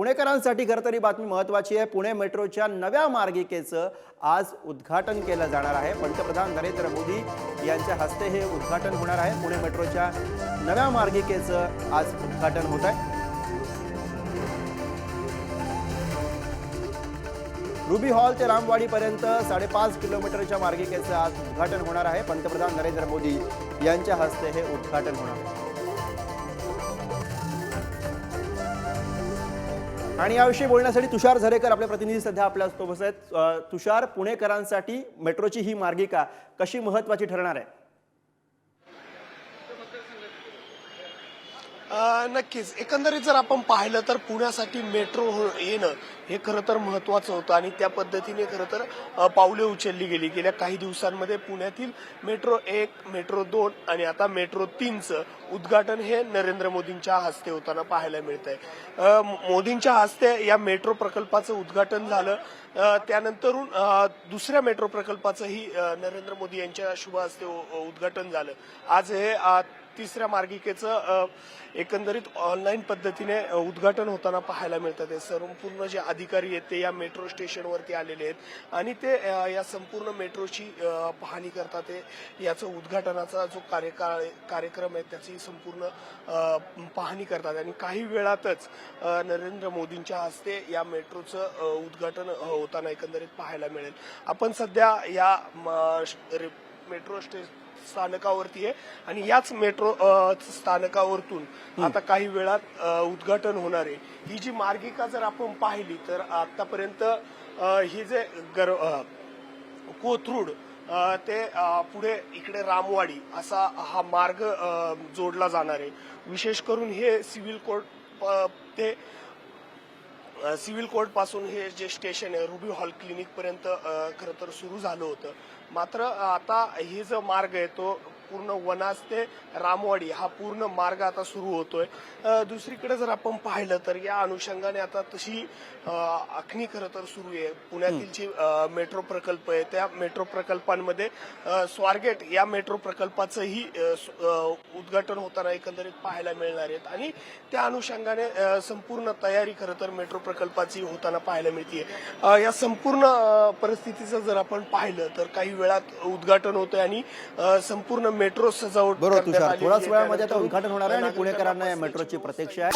पुणेकरांसाठी खरं तरी बातमी महत्त्वाची आहे. पुणे मेट्रोच्या नव्या मार्गिकेचं आज उद्घाटन केलं जाणार आहे. पंतप्रधान नरेंद्र मोदी यांच्या हस्ते हे उद्घाटन होणार आहे. पुणे मेट्रोच्या नव्या मार्गिकेचं आज उद्घाटन होत आहे. रुबी हॉल ते रामवाडीपर्यंत साडेपाच किलोमीटरच्या मार्गिकेचं आज उद्घाटन होणार आहे. पंतप्रधान नरेंद्र मोदी यांच्या हस्ते हे उद्घाटन होणार आहे. आणि याविषयी बोलण्यासाठी तुषार झरेकर आपले प्रतिनिधी सध्या आपल्यासोबत आहेत. तुषार पुणेकरांसाठी मेट्रोची ही मार्गिका कशी महत्वाची ठरणार आहे? नक्कीच. एकंदरीत जर आपण पाहिलं तर पुण्यासाठी मेट्रो हो-, येणं हे खरं तर महत्वाचं होतं आणि त्या पद्धतीने खरं तर पावले उचलली गेली. गेल्या काही दिवसांमध्ये पुण्यातील मेट्रो एक मेट्रो दोन आणि आता मेट्रो तीनचं उद्घाटन हे नरेंद्र मोदींच्या हस्ते होताना पाहायला मिळत आहे मोदींच्या हस्ते या मेट्रो प्रकल्पाचं उद्घाटन झालं. त्यानंतरून दुसऱ्या मेट्रो प्रकल्पाचंही नरेंद्र मोदी यांच्या शुभ हस्ते उद्घाटन झालं. आज हे तिसऱ्या मार्गिकेचं एकंदरीत ऑनलाईन पद्धतीने उद्घाटन होताना पाहायला मिळतात ते. संपूर्ण जे अधिकारी आहेत ते या मेट्रो स्टेशनवरती आलेले आहेत. आणि ते या संपूर्ण मेट्रोची पाहणी करतात ते. याचं उद्घाटनाचा जो कार्यकाळ कार्यक्रम आहे त्याची संपूर्ण पाहणी करतात. आणि काही वेळातच नरेंद्र मोदींच्या हस्ते या मेट्रोचं उद्घाटन होताना एकंदरीत पाहायला मिळेल. आपण सध्या या म, श- रे- मेट्रो स्टेशन स्थानकावरती आहे. आणि याच मेट्रो स्थानकावरतून आता काही वेळात उद्घाटन होणार आहे. ही जी मार्गिका जर आपण पाहिली तर आतापर्यंत ही जे गर कोथरूड ते पुढे इकडे रामवाडी असा हा मार्ग जोडला जाणार आहे. विशेष करून हे सिव्हिल कोर्ट ते सिव्हिल कोर्टपासून हे जे स्टेशन आहे रुबी हॉल क्लिनिकपर्यंत खरं तर सुरू झालं होतं. मात्र आता हे जो मार्ग आहे तो पूर्ण वनास ते रामवाडी हा पूर्ण मार्ग आता सुरू होतोय. दुसरीकडे जर आपण पाहिलं तर या अनुषंगाने आता तशी आखणी खरं तर सुरू आहे. पुण्यातील जे मेट्रो प्रकल्प आहे त्या मेट्रो प्रकल्पांमध्ये स्वारगेट या मेट्रो प्रकल्पाचंही उद्घाटन होताना एकंदरीत पाहायला मिळणार आहेत. आणि त्या अनुषंगाने संपूर्ण तयारी खरं तर मेट्रो प्रकल्पाची होताना पाहायला मिळते या संपूर्ण परिस्थितीचं जर आपण पाहिलं तर काही वेळात उद्घाटन होतंय आणि संपूर्ण मेट्रो सजावट बरोबर तुषार. थोड्याच. वेळामध्ये आता उद्घाटन होणार आहे आणि पुणेकरांना या मेट्रोची प्रतीक्षा आहे.